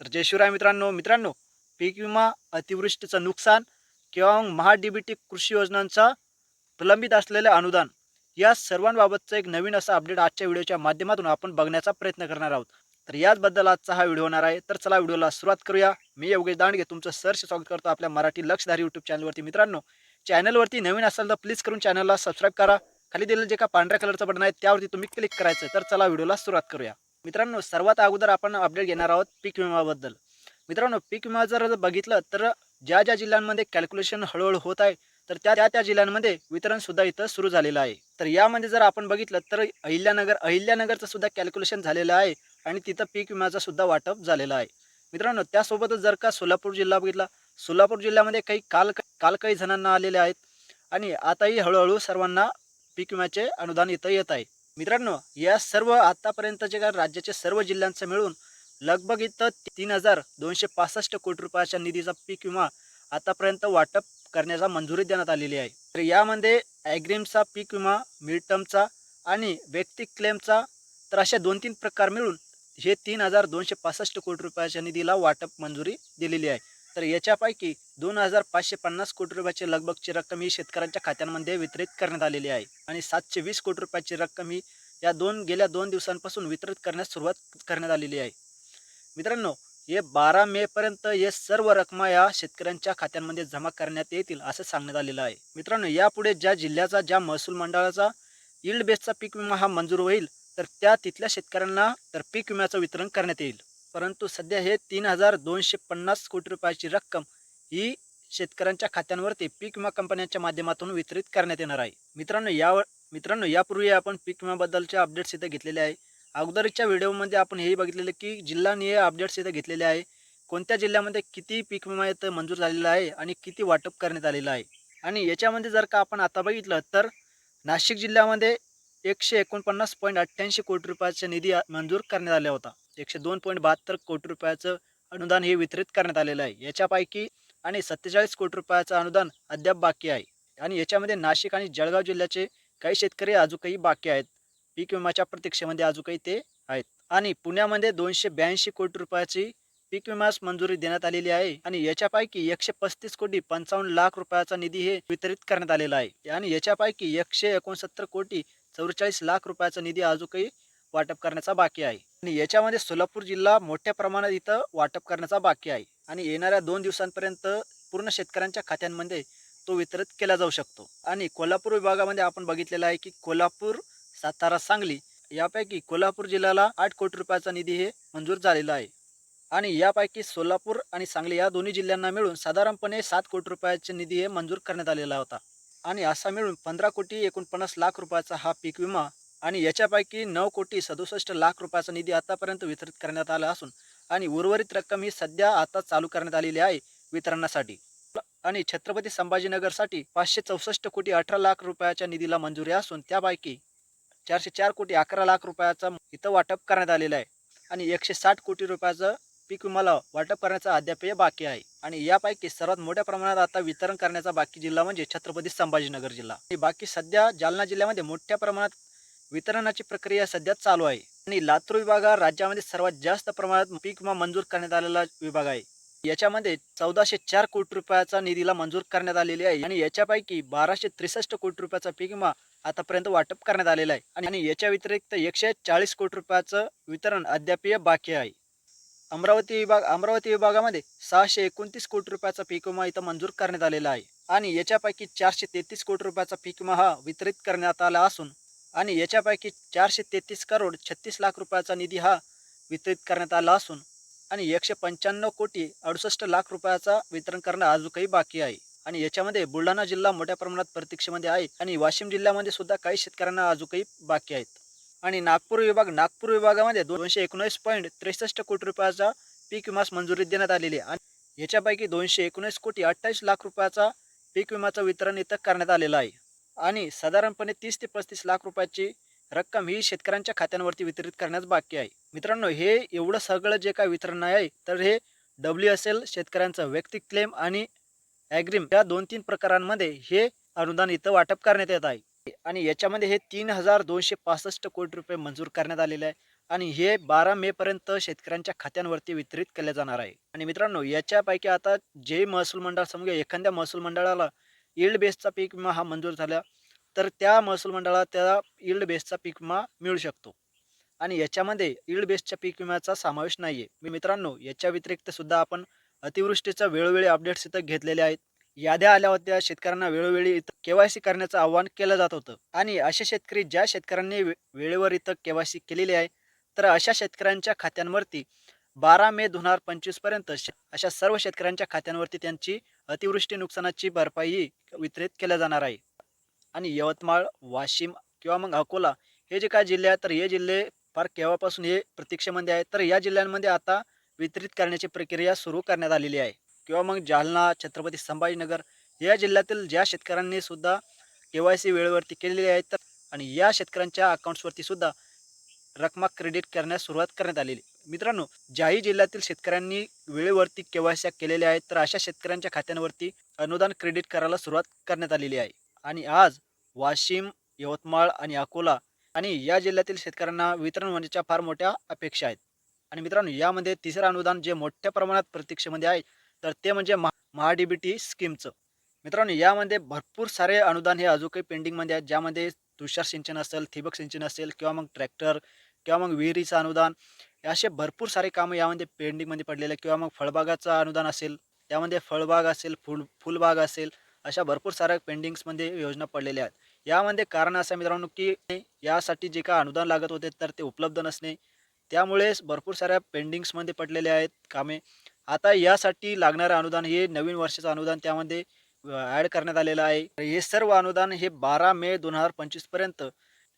तर जय शिवराय मित्रांनो. मित्रांनो पीक विमा अतिवृष्टीचं नुकसान किंवा मग महा डी बी टी कृषी योजनांचा प्रलंबित असलेले अनुदान या सर्वांबाबतचं एक नवीन असं अपडेट आजच्या व्हिडिओच्या माध्यमातून आपण बघण्याचा प्रयत्न करणार आहोत. तर याचबद्दल आजचा हा व्हिडिओ होणार आहे. तर चला व्हिडिओला सुरुवात करूया. मी योगेश दांडगे तुमचं सरस स्वागत करतो आपल्या मराठी लक्षधारी यूट्यूब चॅनलवरती मित्रांनो चॅनलवरती नवीन असाल तर प्लीज करून चॅनलला सबस्क्राईब करा. खाली दिलेलं जे का पांढऱ्या कलरचं बटन आहे त्यावरती तुम्ही क्लिक करायचं तर चला व्हिडिओला सुरुवात करूया. मित्रांनो सर्वात अगोदर आपण अपडेट घेणार आहोत पीक विम्याबद्दल मित्रांनो पीक विमा जर बघितलं तर ज्या ज्या जिल्ह्यांमध्ये कॅल्क्युलेशन हळूहळू होत आहे तर त्या त्या त्या जिल्ह्यांमध्ये वितरणसुद्धा इथं सुरू झालेलं आहे. तर यामध्ये जर आपण बघितलं तर अहिल्यानगर अहिल्यानगरचं सुद्धा कॅल्क्युलेशन झालेलं आहे आणि तिथं पीक विम्याचं सुद्धा वाटप झालेलं आहे. मित्रांनो त्यासोबतच जर का सोलापूर जिल्हा बघितला सोलापूर जिल्ह्यामध्ये काही काल काल काही जणांना आलेले आहेत आणि आताही हळूहळू सर्वांना पीक विम्याचे अनुदान इथं येत आहे. मित्रांनो या सर्व आतापर्यंतचे काय राज्याचे सर्व जिल्ह्यांचं मिळून लगभग इथं तीन हजार दोनशे पासष्ट कोटी रुपयाच्या निधीचा पीक विमा आतापर्यंत वाटप करण्याचा मंजुरी देण्यात आलेली आहे. तर यामध्ये ॲग्रीमचा पीक विमा मिड टर्मचा आणि वैयक्तिक क्लेमचा तर अशा दोन तीन प्रकार मिळून हे तीन हजार दोनशे पासष्ट कोटी रुपयाच्या निधीला वाटप मंजुरी दिलेली आहे. तर याच्यापैकी दोन हजार पाचशे पन्नास कोटी रुपयाची लगभगची रक्कम ही शेतकऱ्यांच्या खात्यांमध्ये वितरित करण्यात आलेली आहे. आणि सातशे वीस कोटी रुपयाची रक्कम ही या दोन गेल्या दोन दिवसांपासून वितरित करण्यास सुरुवात करण्यात आलेली आहे. मित्रांनो हे बारा मेपर्यंत हे सर्व रकमा या शेतकऱ्यांच्या खात्यांमध्ये जमा करण्यात येतील असं सांगण्यात आलेलं आहे. मित्रांनो यापुढे ज्या जिल्ह्याचा ज्या महसूल मंडळाचा यील्ड बेसचा पीक विमा हा मंजूर होईल तर त्या तिथल्या शेतकऱ्यांना तर पीक विम्याचं वितरण करण्यात येईल. परंतु सध्या हे तीन हजार दोनशे पन्नास कोटी रुपयाची रक्कम ही शेतकऱ्यांच्या खात्यांवरती पीक विमा कंपन्यांच्या माध्यमातून वितरित करण्यात येणार आहे. मित्रांनो यावर मित्रांनो यापूर्वी आपण पीक विम्याबद्दलचे अपडेट्स इथं घेतलेले आहे. अगोदरच्या व्हिडिओमध्ये आपण हेही बघितलेलं की जिल्हानिय अपडेट्स इथे घेतलेले आहे. कोणत्या जिल्ह्यामध्ये किती पीक विमा इथं मंजूर झालेला आहे आणि किती वाटप करण्यात आलेलं आहे? आणि याच्यामध्ये जर का आपण आता बघितलं तर नाशिक जिल्ह्यामध्ये एकशे एकोणपन्नास पॉईंट अठ्ठ्याऐंशी कोटी रुपयाचा निधी मंजूर करण्यात आला होता. एकशे दोन पॉईंट बहात्तर कोटी रुपयाचं अनुदान हे वितरित करण्यात आलेलं आहे. याच्यापैकी आणि सत्तेचाळीस कोटी रुपयाचं अनुदान अद्याप बाकी आहे. आणि याच्यामध्ये नाशिक आणि जळगाव जिल्ह्याचे काही शेतकरी अजूनही बाकी आहेत. पीक विम्याच्या प्रतीक्षेमध्ये अजूनही ते आहेत. आणि पुण्यामध्ये दोनशे ब्याऐंशी कोटी रुपयाची पीक विम्यास मंजुरी देण्यात आलेली आहे. आणि याच्यापैकी एकशे पस्तीस कोटी पंचावन्न लाख रुपयाचा निधी हे वितरित करण्यात आलेला आहे. आणि याच्यापैकी एकशे एकोणसत्तर कोटी चौवेचाळीस लाख रुपयाचा निधी अजूनही वाटप करण्याचा बाकी आहे. आणि याच्यामध्ये सोलापूर जिल्हा मोठ्या प्रमाणात इथं वाटप करण्याचा बाकी आहे. आणि येणाऱ्या दोन दिवसांपर्यंत पूर्ण शेतकऱ्यांच्या खात्यांमध्ये तो वितरित केला जाऊ शकतो. आणि कोल्हापूर विभागामध्ये आपण बघितलेलं आहे की कोल्हापूर सातारा सांगली यापैकी कोल्हापूर जिल्ह्याला आठ कोटी रुपयाचा निधी हे मंजूर झालेला आहे. आणि यापैकी सोलापूर आणि सांगली या दोन्ही जिल्ह्यांना मिळून साधारणपणे सात कोटी रुपयाचे निधी हे मंजूर करण्यात आलेला होता. आणि असा मिळून पंधरा कोटी एकोणपन्नास लाख रुपयाचा हा पीक विमा आणि याच्यापैकी नऊ कोटी सदुसष्ट लाख रुपयाचा निधी आतापर्यंत वितरित करण्यात आला असून आणि उर्वरित रक्कम ही सध्या आता चालू करण्यात आलेली आहे वितरणासाठी. आणि छत्रपती संभाजीनगरसाठी पाचशे चौसष्ट कोटी अठरा लाख रुपयाच्या निधीला मंजुरी असून त्यापैकी चारशे चार कोटी अकरा लाख रुपयाचा इथं वाटप करण्यात आलेलं आहे आणि एकशे साठ कोटी रुपयाचं पीक विमाला वाटप करण्याचा अद्यापही बाकी आहे. आणि यापैकी सर्वात मोठ्या प्रमाणात आता वितरण करण्याचा बाकी जिल्हा म्हणजे छत्रपती संभाजीनगर जिल्हा. आणि बाकी सध्या जालना जिल्ह्यामध्ये मोठ्या प्रमाणात वितरणाची प्रक्रिया सध्या चालू आहे. आणि लातूर विभाग हा राज्यामध्ये सर्वात जास्त प्रमाणात पीक विमा मंजूर करण्यात आलेला विभाग आहे. याच्यामध्ये चौदाशे चार कोटी रुपयाचा निधीला मंजूर करण्यात आलेली आहे आणि याच्यापैकी बाराशे त्रेसष्ट कोटी रुपयाचा पीक विमा आतापर्यंत वाटप करण्यात आलेला आहे. आणि- याच्या व्यतिरिक्त एकशे चाळीस कोटी रुपयाचं वितरण अद्यापही बाकी आहे. अमरावती विभाग अमरावती विभागामध्ये सहाशे एकोणतीस कोटी रुपयाचा पीक विमा इथं मंजूर करण्यात आलेला आहे. आणि याच्यापैकी चारशे तेहतीस कोटी रुपयाचा पीक विमा हा वितरित करण्यात आला असून आणि याच्यापैकी चारशे तेहतीस करोड छत्तीस लाख रुपयाचा निधी हा वितरित करण्यात आला असून आणि एकशे पंच्याण्णव कोटी अडुसष्ट लाख रुपयाचा वितरण करणं अजूनही बाकी आहे. आणि याच्यामध्ये बुलढाणा जिल्हा मोठ्या प्रमाणात प्रतीक्षेमध्ये आहे आणि वाशिम जिल्ह्यामध्ये सुद्धा काही शेतकऱ्यांना अजूनही बाकी आहेत. आणि नागपूर विभाग नागपूर विभागामध्ये दोनशे एकोणीस पॉईंट त्रेसष्ट कोटी रुपयाचा पीक विमास मंजुरी देण्यात आलेली आहे. आणि याच्यापैकी दोनशे एकोणीस कोटी अठ्ठावीस लाख रुपयाचा पीक विमाचं वितरण इथं करण्यात आलेलं आहे. आणि साधारणपणे तीस ते पस्तीस लाख रुपयाची रक्कम ही शेतकऱ्यांच्या खात्यांवरती वितरित करण्यास बाकी आहे. मित्रांनो हे एवढं सगळं जे काय वितरण आहे तर हे डब्ल्यू एस एल शेतकऱ्यांचं वैयक्तिक क्लेम आणि ॲग्रीम या दोन तीन प्रकारांमध्ये हे अनुदान इथं वाटप करण्यात येत आहे. आणि याच्यामध्ये हे तीन हजार दोनशे पासष्ट कोटी रुपये मंजूर करण्यात आलेले आहे आणि हे बारा मे पर्यंत शेतकऱ्यांच्या खात्यांवरती वितरित केले जाणार आहे. आणि मित्रांनो याच्यापैकी आता जे महसूल मंडळ समजा एखाद्या महसूल मंडळाला इल्ड बेसचा पीक विमा हा मंजूर झाला तर त्या महसूल मंडळाला त्या इल्ड बेसचा पीक विमा मिळू शकतो. आणि याच्यामध्ये इल्ड बेसच्या पीक विम्याचा समावेश नाही आहे मी मित्रांनो याच्या व्यतिरिक्तसुद्धा आपण अतिवृष्टीचा वेळोवेळी अपडेट्स इथं घेतलेले आहेत. याद्या आल्या होत्या शेतकऱ्यांना वेळोवेळी इथं केवायसी करण्याचं आवाहन केलं जात होतं. आणि असे शेतकरी ज्या शेतकऱ्यांनी वे- वेळेवर इथं केवायसी केलेली आहे तर अशा शेतकऱ्यांच्या खात्यांवरती बारा मे दोन हजार पंचवीसपर्यंत श- अशा सर्व शेतकऱ्यांच्या खात्यांवरती त्यांची अतिवृष्टी नुकसानाची भरपाई वितरित केल्या जाणार आहे. आणि यवतमाळ वाशिम किंवा मग अकोला हे जे काय जिल्हे आहेत तर हे जिल्हे फार केव्हापासून हे प्रतीक्षेमध्ये आहेत तर या जिल्ह्यांमध्ये आता वितरित करण्याची प्रक्रिया सुरू करण्यात आलेली आहे. किंवा मग जालना छत्रपती संभाजीनगर या जिल्ह्यातील ज्या शेतकऱ्यांनी सुद्धा के वाय सी वेळेवरती केलेली आहे तर आणि या शेतकऱ्यांच्या अकाउंट्सवरती सुद्धा रकमा क्रेडिट करण्यास सुरुवात करण्यात आलेली मित्रांनो ज्याही जिल्ह्यातील शेतकऱ्यांनी वेळेवरती केवायसी केलेल्या आहेत तर अशा शेतकऱ्यांच्या खात्यांवरती अनुदान क्रेडिट करायला सुरुवात करण्यात आलेली आहे. आणि आज वाशिम यवतमाळ आणि अकोला आणि या जिल्ह्यातील शेतकऱ्यांना वितरण होण्याच्या फार मोठ्या अपेक्षा आहेत. आणि मित्रांनो यामध्ये तिसरं अनुदान जे मोठ्या प्रमाणात प्रतीक्षेमध्ये आहे तर ते म्हणजे महा महा डी बी टी स्कीमचं. मित्रांनो यामध्ये भरपूर सारे अनुदान हे अजून काही पेंडिंगमध्ये आहेत ज्यामध्ये तुषार सिंचन असेल ठिबक सिंचन असेल किंवा मग ट्रॅक्टर किंवा मग विहिरीचं अनुदान असे भरपूर सारे कामं यामध्ये पेंडिंगमध्ये पडलेले किंवा मग फळबागाचं अनुदान असेल त्यामध्ये फळबाग असेल फुल फुलबाग असेल अशा भरपूर साऱ्या पेंडिंग्समध्ये योजना पडलेल्या आहेत. यामध्ये कारण असं मित्रांनो की यासाठी जे काय अनुदान लागत होते तर ते उपलब्ध नसणे त्यामुळेच भरपूर साऱ्या पेंडिंग्समध्ये पडलेले आहेत कामे. आता यासाठी लागणारं अनुदान हे नवीन वर्षाचं अनुदान त्यामध्ये ॲड करण्यात आलेलं आहे. हे सर्व अनुदान हे बारा मे दोन हजार पंचवीसपर्यंत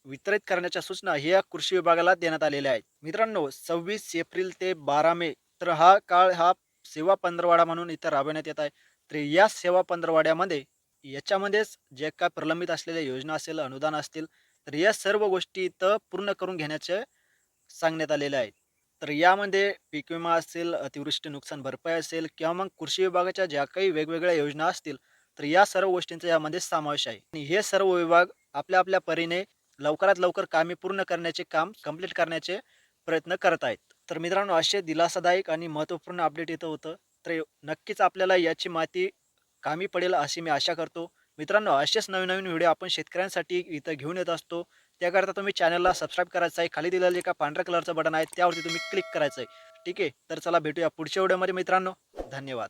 वितरित करण्याच्या सूचना ह्या कृषी विभागाला देण्यात आलेल्या आहेत. मित्रांनो सव्वीस एप्रिल ते बारा मे तर हा काळ हा सेवा पंधरवाडा म्हणून इथं राबवण्यात येत आहे. तर या सेवा पंधरवाड्यामध्ये याच्यामध्येच जे काय प्रलंबित असलेल्या योजना असेल अनुदान असतील तर या सर्व गोष्टी इथं पूर्ण करून घेण्याचे सांगण्यात आलेले आहे तर यामध्ये पीक विमा असेल अतिवृष्टी नुकसान भरपाई असेल किंवा मग कृषी विभागाच्या ज्या काही वेगवेगळ्या योजना असतील तर या सर्व गोष्टींचा यामध्ये समावेश आहे. आणि हे सर्व विभाग आपल्या आपल्या परीने लवकरात लवकर कामे पूर्ण करण्याचे काम कंप्लीट करण्याचे प्रयत्न करत आहेत. तर मित्रांनो असे दिलासादायक आणि महत्त्वपूर्ण अपडेट येतं होतं. तर नक्कीच आपल्याला याची माहिती कामी पडेल अशी मी आशा करतो. मित्रांनो असेच नवीन नवीन व्हिडिओ आपण शेतकऱ्यांसाठी इथं घेऊन येत असतो. त्याकरता तुम्ही चॅनलला सबस्क्राईब करायचं आहे. खाली दिलेलं जे का पांढऱ्या कलरचं बटन आहे. त्यावरती तुम्ही क्लिक करायचं आहे. ठीक आहे? तर चला भेटूया पुढच्या व्हिडिओमध्ये मित्रांनो. धन्यवाद.